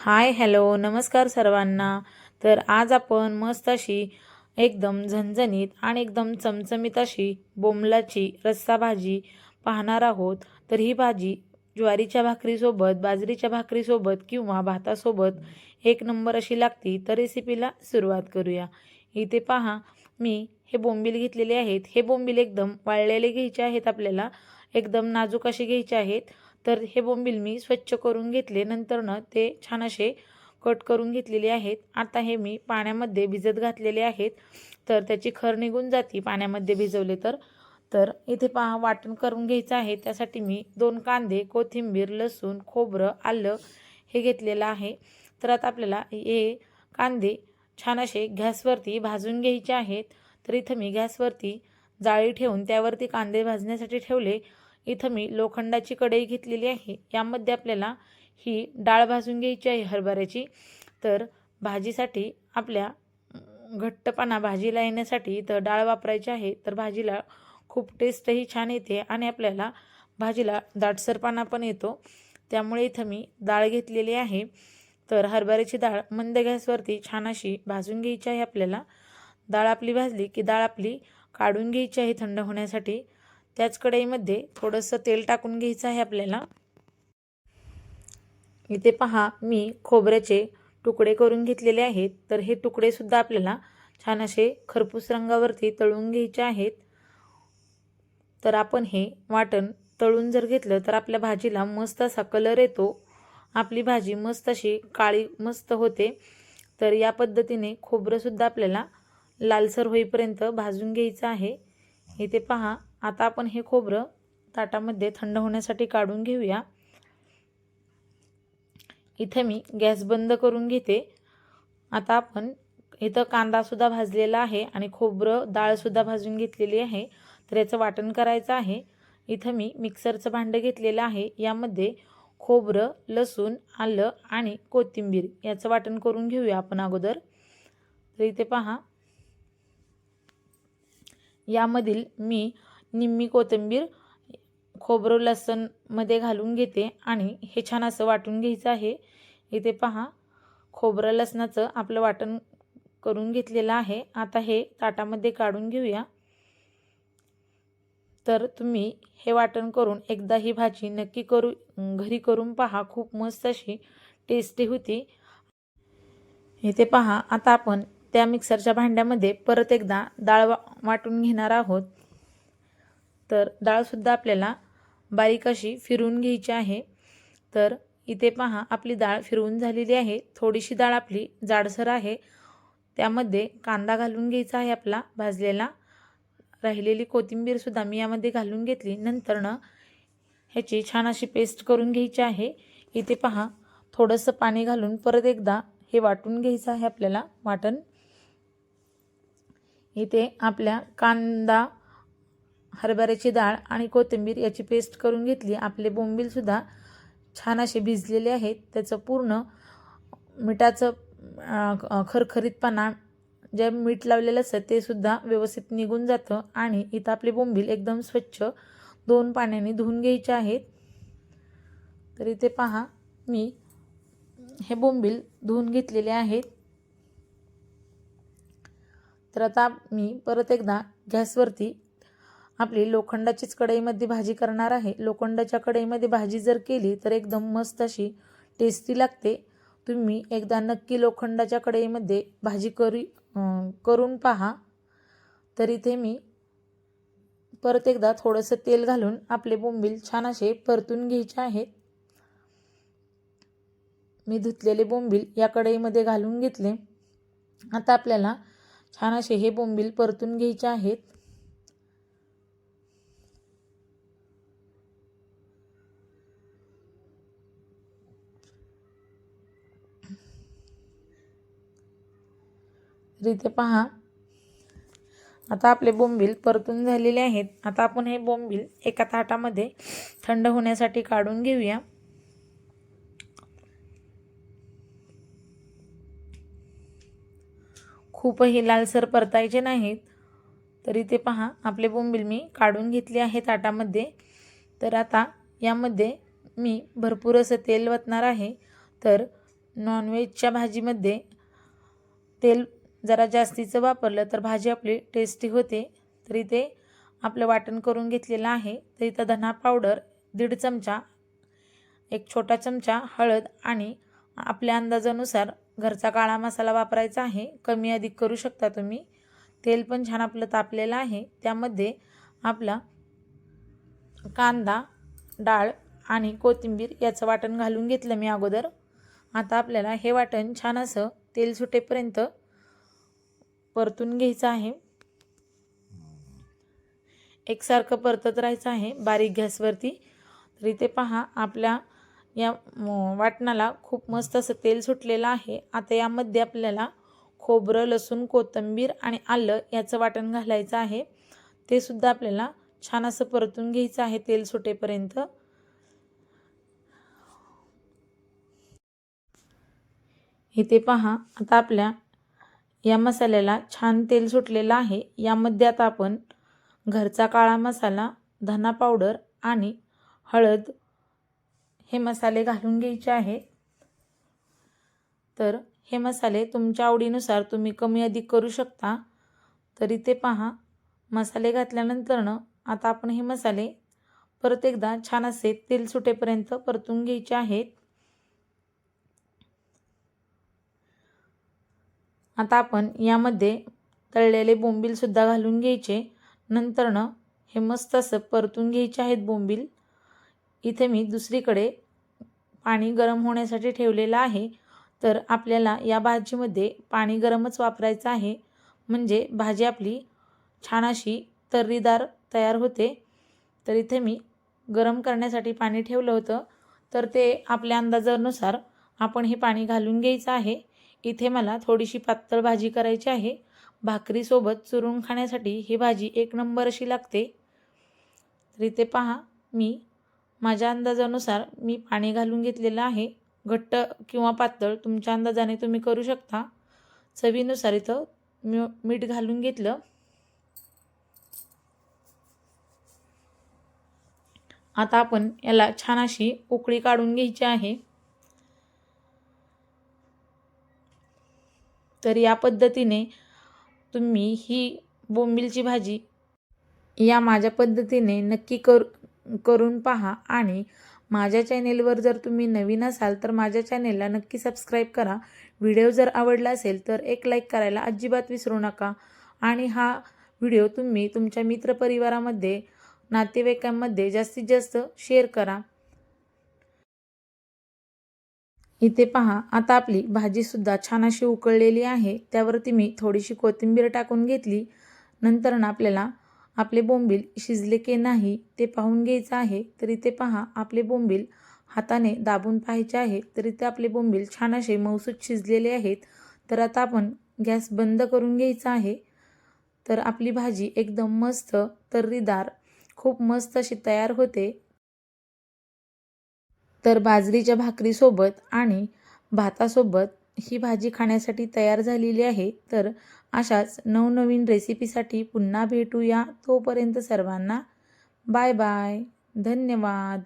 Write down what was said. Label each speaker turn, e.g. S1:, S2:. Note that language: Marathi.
S1: हाय हॅलो नमस्कार सर्वांना. तर आज आपण मस्त अशी एकदम झणझणीत आणि एकदम चमचमीत अशी बोंबलाची रस्सा भाजी पाहणार आहोत. तर ही भाजी ज्वारीच्या भाकरीसोबत बाजरीच्या भाकरीसोबत किंवा भातासोबत एक नंबर अशी लागती. तर रेसिपीला सुरुवात करूया. इथे पहा मी हे बोंबील घेतलेले आहेत. हे बोंबील एकदम वाळलेले घ्यायचे आहेत आपल्याला. एकदम नाजूक असे घ्यायचे आहेत. तर हे बोंबील मी स्वच्छ करून घेतले. नंतरनं ते छान असे कट करून घेतलेले आहेत. आता हे मी पाण्यामध्ये भिजत घातलेले आहेत. तर त्याची खर निघून जाती पाण्यामध्ये भिजवले तर. तर इथे पहा वाटण करून घ्यायचं आहे. त्यासाठी मी दोन कांदे कोथिंबीर लसूण खोबरं आलं हे घेतलेलं आहे. तर आता आपल्याला हे कांदे छान असे गॅसवरती भाजून घ्यायचे आहेत. तर इथं मी गॅसवरती जाळी ठेवून त्यावरती कांदे भाजण्यासाठी ठेवले. इथं मी लोखंडाची कढई घेतलेली आहे. यामध्ये आपल्याला ही डाळ भाजून घ्यायची आहे हरभऱ्याची. तर भाजीसाठी आपल्या घट्टपणा भाजीला येण्यासाठी इथं डाळ वापरायची आहे. तर भाजीला खूप टेस्टही छान येते आणि आपल्याला भाजीला दाटसरपणा पण येतो. त्यामुळे इथं मी डाळ घेतलेली आहे. तर हरभऱ्याची डाळ मंद गॅसवरती छान अशी भाजून घ्यायची आहे आपल्याला. डाळ आपली भाजली की डाळ आपली काढून घ्यायची आहे थंड होण्यासाठी. त्याच कढईमध्ये थोडंसं तेल टाकून घ्यायचं आहे आपल्याला. इथे पहा मी खोबऱ्याचे तुकडे करून घेतलेले आहेत. तर हे तुकडेसुद्धा आपल्याला छान असे खरपूस रंगावरती तळून घ्यायचे आहेत. तर आपण हे वाटण तळून जर घेतलं तर आपल्या भाजीला मस्त असा कलर येतो. आपली भाजी मस्त अशी काळी मस्त होते. तर या पद्धतीने खोबरंसुद्धा आपल्याला लालसर होईपर्यंत भाजून घ्यायचं आहे. इथे पहा आता आपण हे खोबरं ताटामध्ये थंड होण्यासाठी काढून घेऊया. इथे मी गॅस बंद करून घेते. आता आपण इथं कांदासुद्धा भाजलेला आहे आणि खोबरं डाळसुद्धा भाजून घेतलेली आहे. तर याचं वाटण करायचं आहे. इथं मी मिक्सरचं भांडं घेतलेलं आहे. यामध्ये खोबरं लसूण आलं आणि कोथिंबीर याचं वाटण करून घेऊया आपण अगोदर. तर इथे पहा. यामधील मी निम्मी कोथिंबीर खोबरं लसणमध्ये घालून घेते आणि हे छान असं वाटून घ्यायचं आहे. इथे पहा खोबरं लसणाचं आपलं वाटण करून घेतलेलं आहे. आता हे ताटामध्ये काढून घेऊया. तर तुम्ही हे वाटण करून एकदा ही भाजी नक्की करू घरी करून पहा. खूप मस्त अशी टेस्टी होती. इथे पहा आता आपण त्या मिक्सरच्या भांड्यामध्ये परत एकदा डाळ वा वाटून घेणार आहोत. तर डाळसुद्धा आपल्याला बारीक अशी फिरवून घ्यायची आहे. तर इथे पहा आपली डाळ फिरवून झालेली आहे. थोडीशी डाळ आपली जाडसर आहे. त्यामध्ये कांदा घालून घ्यायचा आहे आपला भाजलेला. राहिलेली कोथिंबीरसुद्धा मी यामध्ये घालून घेतली. नंतरनं ह्याची छान अशी पेस्ट करून घ्यायची आहे. इथे पहा थोडंसं पाणी घालून परत एकदा हे वाटून घ्यायचं आहे आपल्याला वाटण. इथे आपल्या कांदा हरभऱ्याची डाळ आणि कोथिंबीर याची पेस्ट करून घेतली. आपले बोंबीलसुद्धा छान असे भिजलेले आहेत. त्याचं पूर्ण मिठाचं खरखरीतपणा जे मीठ लावलेलं असतं ते सुद्धा व्यवस्थित निघून जातं आणि इथं आपले बोंबील एकदम स्वच्छ दोन पाण्याने धुवून घ्यायचे आहेत. तर इथे पहा मी हे बोंबील धुवून घेतलेले आहेत. तर आता मी परत एकदा गॅसवरती आपली लोखंडाचीच कढईमध्ये भाजी करणार आहे. लोखंडाच्या कढईमध्ये भाजी जर केली तर एकदम मस्त अशी टेस्टी लागते. तुम्ही एकदा नक्की लोखंडाच्या कढईमध्ये भाजी करी करून पहा. तर इथे मी परत एकदा थोडंसं तेल घालून आपले बोंबील छान असे परतून घ्यायचे आहेत. मी धुतलेले बोंबील या कढईमध्ये घालून घेतले. आता आपल्याला छान असे हे बोंबील परतून घ्यायचे आहेत. रीते पहा. आता आपले बोंबील परतून झालेले आहेत. आता आपण हे बोंबील एका ताटामध्ये थंड होण्यासाठी काढून घेऊया. खूपही लालसर परतायचे नाहीत. तर इथे पहा आपले बोंबील मी काढून घेतले आहे ताटामध्ये. तर आता यामध्ये मी भरपूर असं तेल वतणार आहे. तर नॉनव्हेजच्या भाजीमध्ये तेल जरा जास्तीचं वापरलं तर भाजी आपली टेस्टी होते. तर इथे आपलं वाटण करून घेतलेलं आहे. तर इथं धना पावडर दीड चमचा एक छोटा चमचा हळद आणि आपल्या अंदाजानुसार घरचा काळा मसाला वापरायचा आहे. कमी अधिक करू शकता तुम्ही. तेल पण छान आपलं तापलेलं आहे. त्यामध्ये आपला कांदा डाळ आणि कोथिंबीर याचं वाटण घालून घेतलं मी अगोदर. आता आपल्याला हे वाटण छान असं तेल सुटेपर्यंत परतून घ्यायचं आहे. एकसारखं परतत राहायचं आहे बारीक गॅसवरती. तर इथे पहा आपल्या या वाटणाला खूप मस्त असं तेल सुटलेलं आहे. आता यामध्ये आपल्याला खोबरं लसूण कोथिंबीर आणि आलं याचं वाटण घालायचं आहे. ते सुद्धा आपल्याला छान असं परतून घ्यायचं आहे तेल सुटेपर्यंत. इथे पहा आता आपल्या या मसाल्याला छान तेल सुटलेलं आहे. यामध्ये आता आपण घरचा काळा मसाला धना पावडर आणि हळद हे मसाले घालून घ्यायचे आहेत तर हे मसाले तुमच्या आवडीनुसार तुम्ही कमी अधिक करू शकता. तरी ते पहा. मसाले घातल्यानंतरनं आता आपण हे मसाले परत एकदा छान असे तेल सुटेपर्यंत परतून घ्यायचे आहेत. आता आपण यामध्ये तळलेले बोंबीलसुद्धा घालून घ्यायचे. नंतरनं हे मस्त असं परतून घ्यायचे आहेत बोंबील. इथे मी दुसरीकडे पाणी गरम होण्यासाठी ठेवलेलं आहे. तर आपल्याला या भाजीमध्ये पाणी गरमच वापरायचं आहे. म्हणजे भाजी आपली छान अशी तर्रीदार तयार होते. तर इथे मी गरम करण्यासाठी पाणी ठेवलं होतं. तर ते आपल्या अंदाजानुसार आपण हे पाणी घालून घ्यायचं आहे. इथे मला थोडीशी पातळ भाजी करायची आहे. भाकरीसोबत चुरून खाण्यासाठी ही भाजी एक नंबर अशी लागते. तर इथे पहा मी माझ्या अंदाजानुसार मी पाणी घालून घेतलेलं आहे. घट्ट किंवा पातळ तुमच्या अंदाजाने तुम्ही करू शकता. चवीनुसार इथं मी मीठ घालून घेतलं. आता आपण याला छान अशी उकळी काढून घ्यायची आहे. तर या पद्धतीने तुम्ही ही बोंबिलची भाजी या माझ्या पद्धतीने नक्की कर करून पहा आणि माझ्या चॅनेलवर जर तुम्ही नवीन असाल तर माझ्या चॅनेलला नक्की सबस्क्राईब करा. व्हिडिओ जर आवडला असेल तर एक लाईक करायला अजिबात विसरू नका. आणि हा व्हिडिओ तुम्ही तुमच्या मित्रपरिवारामध्ये नातेवाईकांमध्ये जास्तीत जास्त शेअर करा. इथे पहा आता आपली भाजीसुद्धा छान अशी उकळलेली आहे. त्यावरती मी थोडीशी कोथिंबीर टाकून घेतली. नंतर ना आपल्याला आपले बोंबील शिजले की नाही ते पाहून घ्यायचं आहे. तर इथे पहा आपले बोंबील हाताने दाबून पाहायचे आहे. तर इथे आपले बोंबील छान असे मौसूद शिजलेले आहेत. तर आता आपण गॅस बंद करून घ्यायचा आहे. तर आपली भाजी एकदम मस्त तर्रीदार खूप मस्त अशी तयार होते. तर बाजरीच्या भाकरीसोबत आणि भातासोबत ही भाजी खाण्यासाठी तयार झालेली आहे. तर अशाच नवनवीन रेसिपीसाठी पुन्हा भेटूया तोपर्यंत सर्वांना बाय बाय. धन्यवाद.